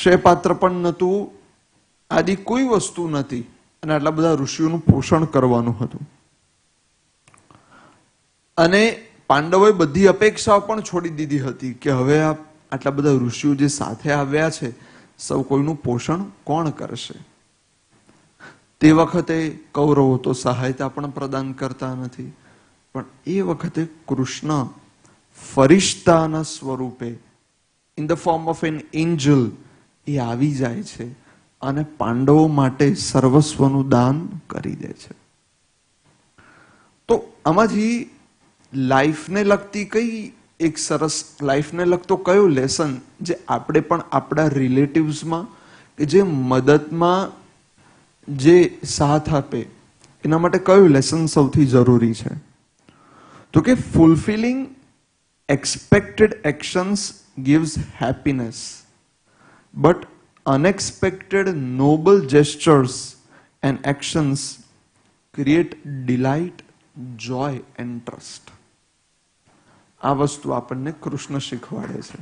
અક્ષય પાત્ર પણ નહોતું. આદિ કોઈ વસ્તુ નથી. અને આટલા બધા ઋષિઓનું પોષણ કરવાનું હતું. અને પાંડવોએ બધી અપેક્ષાઓ પણ છોડી દીધી હતી કે હવે આ આટલા બધા ઋષિઓ જે સાથે આવ્યા છે, સૌ કોઈનું પોષણ કોણ કરશે? તે વખતે કૌરવો તો સહાયતા પણ પ્રદાન કરતા નથી. પણ એ વખતે કૃષ્ણ ફરિશ્તાના સ્વરૂપે in the form of an angel એ આવી જાય છે અને પાંડવો માટે સર્વસ્વનું દાન કરી દે છે. તો આમાંથી લાઈફને લગતી કઈ એક સરસ લાઈફને લગતો કયો લેસન જે આપણે પણ આપણા રિલેટિવ્સમાં કે જે મદદમાં જે સાથ આપે, એના માટે કયું લેસન સૌથી જરૂરી છે? તો કે fulfilling expected actions gives happiness but unexpected noble gestures and actions create delight joy and trust આ વસ્તુ આપણને કૃષ્ણ શીખવાડે છે